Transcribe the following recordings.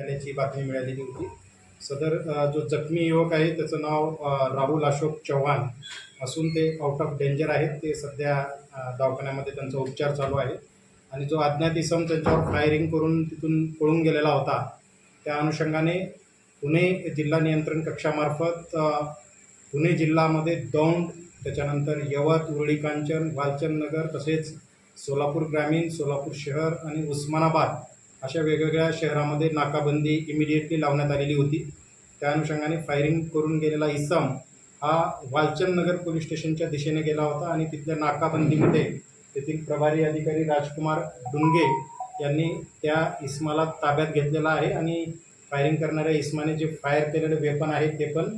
झाल्याची बातमी मिळालेली होती. सदर जो जखमी युवक आहे त्याचं नाव राहुल अशोक चव्हाण असून ते आउट ऑफ डेंजर आहेत. ते सध्या दवाखान्यामध्ये त्यांचा उपचार चालू आहे. आणि जो अज्ञात इसम त्यांच्यावर फायरिंग करून तिथून पळून गेलेला होता त्या अनुषंगाने पुणे जिल्हा नियंत्रण कक्षामार्फत पुणे जिल्ह्यामध्ये दौंड त्याच्यानंतर यवत उरळी कांचन वालचंद नगर तसेच सोलापूर ग्रामीण सोलापूर शहर आणि उस्मानाबाद अशा वेगवेगळ्या शहरामध्ये नाकाबंदी इमिडिएटली लावण्यात आलेली होती. त्या अनुषंगाने फायरिंग करून गेलेला इसम हा वालचंद नगर पोलीस स्टेशनच्या दिशेने गेला होता आणि तिथल्या नाकाबंदीमध्ये तेथील प्रभारी अधिकारी राजकुमार डुंगे यांनी त्या इस्माला ताब्यात घेतलेला आहे आणि फायरिंग करणाऱ्या इस्माने जे फायर केलेले वेपन आहे ते पण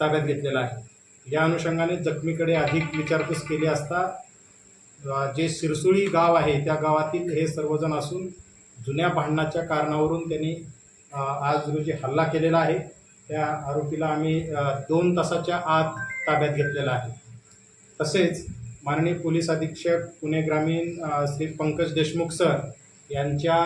ताब्यात घेतलेलं आहे. या अनुषंगाने जखमीकडे अधिक विचारपूस केली असता जे सिरसुळी गाव आहे त्या गावातील हे सर्वजण असून जुन्या भांडणाच्या कारणावरून त्यांनी आज रोजी हल्ला केलेला आहे. त्या आरोपीला आम्ही दोन तासाच्या आत ताब्यात घेतलेला आहे. तसेच माननीय पोलीस अधीक्षक पुणे ग्रामीण श्री पंकज देशमुख सर यांच्या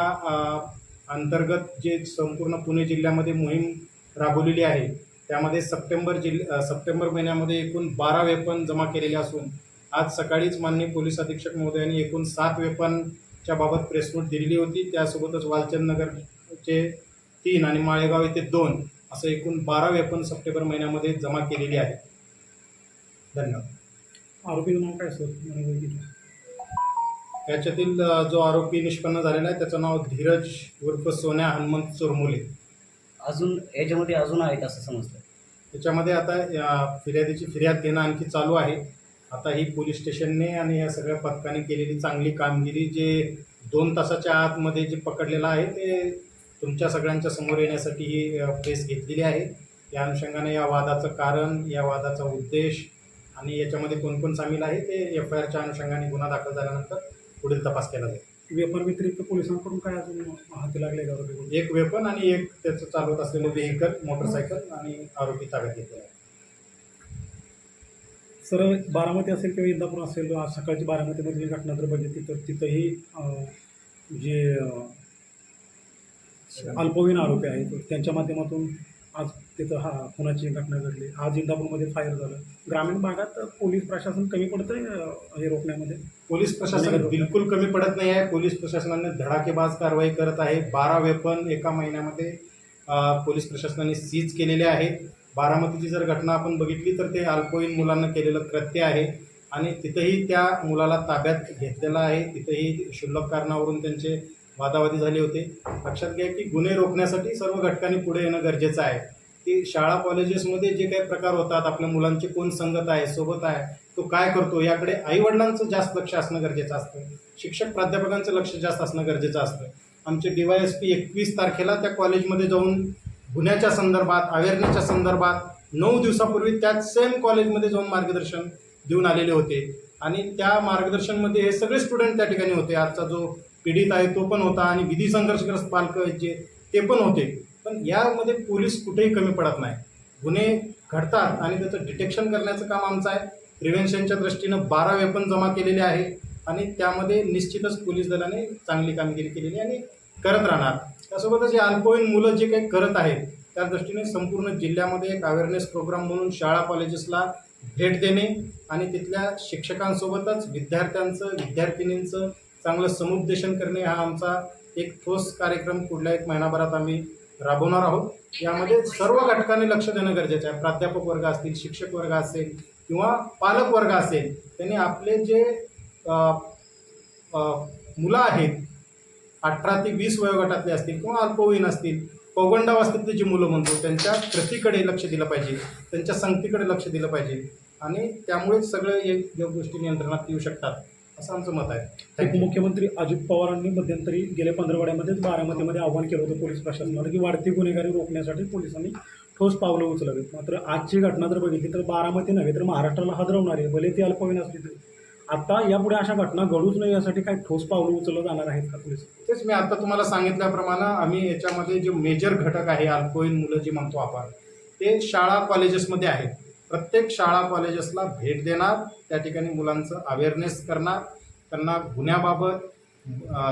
अंतर्गत जे संपूर्ण पुणे जिल्ह्यामध्ये मोहीम राबवलेली आहे त्यामध्ये सप्टेंबर जिल्ह सप्टेंबर महिन्यामध्ये एकूण बारा वेपन जमा केलेले असून आज सकाळीच माननीय पोलीस अधीक्षक महोदयांनी एकूण सात वेपन वेपनच्या बाबत प्रेस नोट दिलेली होती. त्यासोबतच वालचंद नगरचे तीन आणि माळेगाव येथे दोन असं एकूण बारा वेपन सप्टेंबर महिन्यामध्ये जमा केलेली आहे. धन्यवाद. आरोपीचं नाव काय सर. याच्यातील जो आरोपी निष्पन्न झालेला आहे त्याचं नाव धीरज उर्फ सोन्या हनुमंत चोरमोले. अजून याच्यामध्ये अजून आहेत असं समजतं त्याच्यामध्ये आता फिर्यादीची फिर्याद देणं आणखी चालू आहे. आता ही पोलीस स्टेशनने आणि या सगळ्या पथकाने केलेली चांगली कामगिरी जे दोन तासाच्या आतमध्ये जे पकडलेलं आहे ते तुमच्या सगळ्यांच्या समोर येण्यासाठी ही प्रेस घेतलेली आहे. या अनुषंगाने या वादाचं कारण या वादाचा उद्देश आणि याच्यामध्ये कोण कोण सामील आहे ते एफ आय आरच्या अनुषंगाने गुन्हा दाखल झाल्यानंतर पुढील तपास केला जाईल. वेपर व्यतिरिक्त पोलिसांकडून काय अजून हाती लागले का? एक वेपन आणि एक त्याचं चालवत असलेलं व्हेकल मोटरसायकल आणि आरोपी ताब्यात घेतलेला आहे. सर बारामती असेल किंवा इंदापूर असेल आज सकाळची बारामतीमध्ये जी घटना जर बघितली तर तिथंही जे अं, अल्पवयीन आरोपी आहेत त्यांच्या माध्यमातून आज तिथं हा खुनाची घटना घडली. आज इंदापूरमध्ये फायर झालं. ग्रामीण भागात पोलीस प्रशासन कमी पडतंय हे रोखण्यामध्ये? पोलीस प्रशासन बिलकुल कमी पडत नाही आहे. पोलीस प्रशासनाने धडाकेबाज कारवाई करत आहे. बारा वेपन एका महिन्यामध्ये पोलीस प्रशासनाने सीज केलेले आहेत. बारामतीची जर घटना आपण बघितली तर ते अल्पवयीन मुलांना केलेलं कृत्य आहे. आणि तिथंही त्या मुलाला ताब्यात घेतलेलं आहे. तिथंही क्षुल्लक कारणावरून त्यांचे वादावादी झाले होते. लक्षात घ्या की गुन्हे रोखण्यासाठी सर्व घटकांनी पुढे येणं गरजेचं आहे. की शाळा कॉलेजेसमध्ये जे काही प्रकार होतात आपल्या मुलांची कोण संगत आहे सोबत आहे तो काय करतो याकडे आईवडिलांचं जास्त लक्ष असणं गरजेचं असतं. शिक्षक प्राध्यापकांचं लक्ष जास्त असणं गरजेचं असतं. आमचे डी वाय एस पी एकवीस तारखेला त्या कॉलेजमध्ये जाऊन गुन्ह्याच्या संदर्भात अवेअरनेसच्या संदर्भात नऊ दिवसापूर्वी त्याच सेम कॉलेजमध्ये जाऊन मार्गदर्शन देऊन आलेले होते. आणि त्या मार्गदर्शनमध्ये हे सगळे स्टुडंट त्या ठिकाणी होते. आजचा जो पीडित आहे तो पण होता आणि विधी संघर्षग्रस्त पालक जे ते पण होते. पण यामध्ये पोलीस कुठेही कमी पडत नाही. गुन्हे घडतात आणि त्याचं डिटेक्शन करण्याचं काम आमचं आहे. प्रिव्हेन्शनच्या दृष्टीनं बारा वेपन जमा केलेले आहे. आणि त्यामध्ये निश्चितच पोलीस दलाने चांगली कामगिरी केलेली आहे. आणि करत राहणार. त्यासोबतच या अल्पवयीन मुलं जे काही करत आहेत त्या दृष्टीने संपूर्ण जिल्ह्यामध्ये एक अवेअरनेस प्रोग्राम म्हणून शाळा कॉलेजेसला भेट देणे आणि तिथल्या शिक्षकांसोबतच विद्यार्थ्यांचं विद्यार्थिनींचं चांगलं समुपदेशन करणे हा आमचा एक ठोस कार्यक्रम पुढल्या एक महिनाभरात आम्ही राबवणार आहोत. यामध्ये सर्व घटकांनी लक्ष देणं गरजेचं आहे. प्राध्यापक वर्ग असतील शिक्षक वर्ग असेल किंवा पालक वर्ग असेल त्यांनी आपले जे मुलं आहेत अठरा ते वीस वयोगटातले असतील किंवा अल्पवयीन असतील पौगंडावस्थेतली जी मुलं म्हणतो त्यांच्या कृतीकडे लक्ष दिलं पाहिजे त्यांच्या संगतीकडे लक्ष दिलं पाहिजे आणि त्यामुळेच सगळं एक या गोष्टी नियंत्रणात येऊ शकतात असं आमचं मत आहे. थँक्यू उपमुख्यमंत्री अजित पवारांनी मध्यंतरी गेल्या पंधरवड्यामध्येच बारामतीमध्ये आव्हान केलं होतं पोलीस प्रशासनाला की वाढती गुन्हेगारी रोखण्यासाठी पोलिसांनी ठोस पावलं उचलावीत. मात्र आजची घटना जर बघितली तर बारामती नव्हे तर महाराष्ट्राला हादरवणारी भले ती अल्पवयीन असली तरी. आता यापुढे अशा घटना घडूच नाही यासाठी काय ठोस पावलं उचललं जाणार आहेत का पोलीस? तेच मी आता तुम्हाला सांगितल्याप्रमाणे आम्ही याच्यामध्ये जे मेजर घटक आहे अल्पवयीन मुलं जी म्हणतो आपण ते शाळा कॉलेजेसमध्ये आहेत. प्रत्येक शाळा कॉलेजेसला भेट देणार त्या ठिकाणी मुलांचं अवेअरनेस करणार त्यांना गुन्ह्याबाबत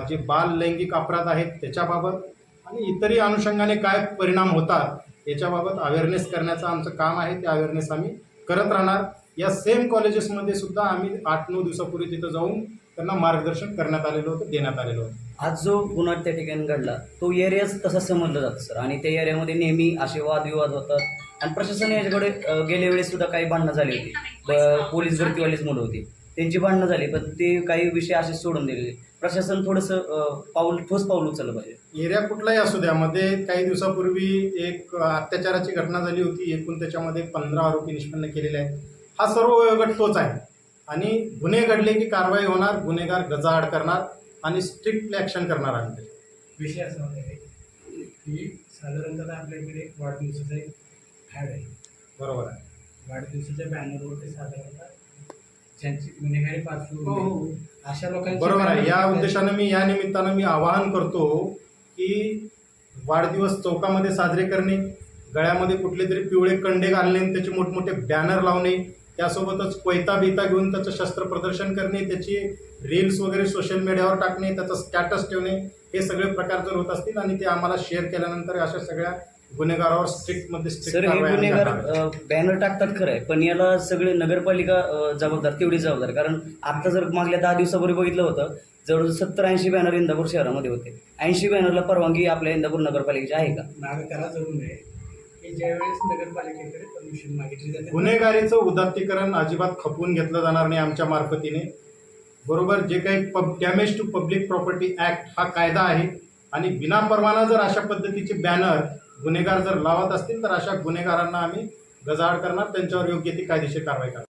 जे बाल लैंगिक अपराध आहेत त्याच्याबाबत आणि इतरही अनुषंगाने काय परिणाम होतात याच्याबाबत अवेअरनेस करण्याचं आमचं काम आहे ते अवेअरनेस आम्ही करत राहणार. या सेम कॉलेजेसमध्ये सुद्धा आम्ही आठ नऊ दिवसापूर्वी तिथं जाऊन त्यांना मार्गदर्शन करण्यात आलेलं होतं देण्यात आलेलं होतं. आज जो गुन्हा त्या ठिकाणी घडला तो एरियाच तसा समजला जातो सर आणि त्या एरियामध्ये नेहमी असे वादविवाद होतात. आणि प्रशासन याच्याकडे गेल्या वेळेस सुद्धा काही भांडणं झाली होती. पोलीस भरतीवालीच मुलं होती. त्यांची भांडणं झाली पण ते काही विषय असेच सोडून दिलेले प्रशासन थोडंसं पाऊल ठोस पाऊल उचललं पाहिजे. एरिया कुठलाही असू द्या मध्ये काही दिवसापूर्वी एक अत्याचाराची घटना झाली होती. एकूण त्याच्यामध्ये पंधरा आरोपी निष्पन्न केलेले आहेत. हा सर्व वयोगट तोच आहे. आणि गुन्हे घडले की कारवाई होणार गुन्हेगार गजाआड करणार आणि स्ट्रिक्टली ॲक्शन करणार आम्ही. त्याच्यावर. विषय असा होता आहे की साधारणतः आपल्याकडे वाढदिवसाचा एक फॅड आहे. बरोबर आहे. वाढदिवसाच्या बॅनरवरती साधारणतः ज्यांची गुन्हेगारी हो, पार्श्वभूमी अशा लोकांची बरोबर आहे. या उद्देशानं मी या निमित्तानं मी आवाहन करतो की वाढदिवस चौकामध्ये साजरे करणे गळ्यामध्ये कुठले तरी पिवळे कंडे घालणे आणि त्याचे मोठमोठे बॅनर लावणे त्यासोबतच कोयता बिता घेऊन त्याचं शस्त्र प्रदर्शन करणे त्याची रील्स वगैरे सोशल मीडियावर टाकणे त्याचं स्टॅटस ठेवणे हे सगळे प्रकार जर होत असतील आणि ते आम्हाला शेअर केल्यानंतर अशा सगळ्या गुन्हेगारावर स्ट्रिक्ट हे गुन्हेगार बॅनर टाकतात खरं आहे पण याला सगळे नगरपालिका जबाबदार तेवढी जबाबदार. कारण आता जर मागल्या दहा दिवसापूर्वी बघितलं होतं जवळजवळ सत्तर ऐंशी बॅनर इंदापूर शहरामध्ये होते. ऐंशी बॅनरला परवानगी आपल्या इंदापूर नगरपालिकेची आहे का? त्याला जरूर आहे की ज्यावेळेस नगरपालिकेकडे परमिशन मागितली जाते. गुन्हेगारीचं उदात्तीकरण अजिबात खपवून घेतलं जाणार नाही आमच्या मार्फतीने. बरोबर जे काही pub damage to public property act हा कायदा आहे आणि विनापरवाना जर अशा पद्धतीचे बॅनर गुन्हेगार जर लावत असतील तर अशा गुन्हेगारांना आम्ही गजाआड करणार त्यांच्यावर योग्य ती कायदेशीर कारवाई करणार.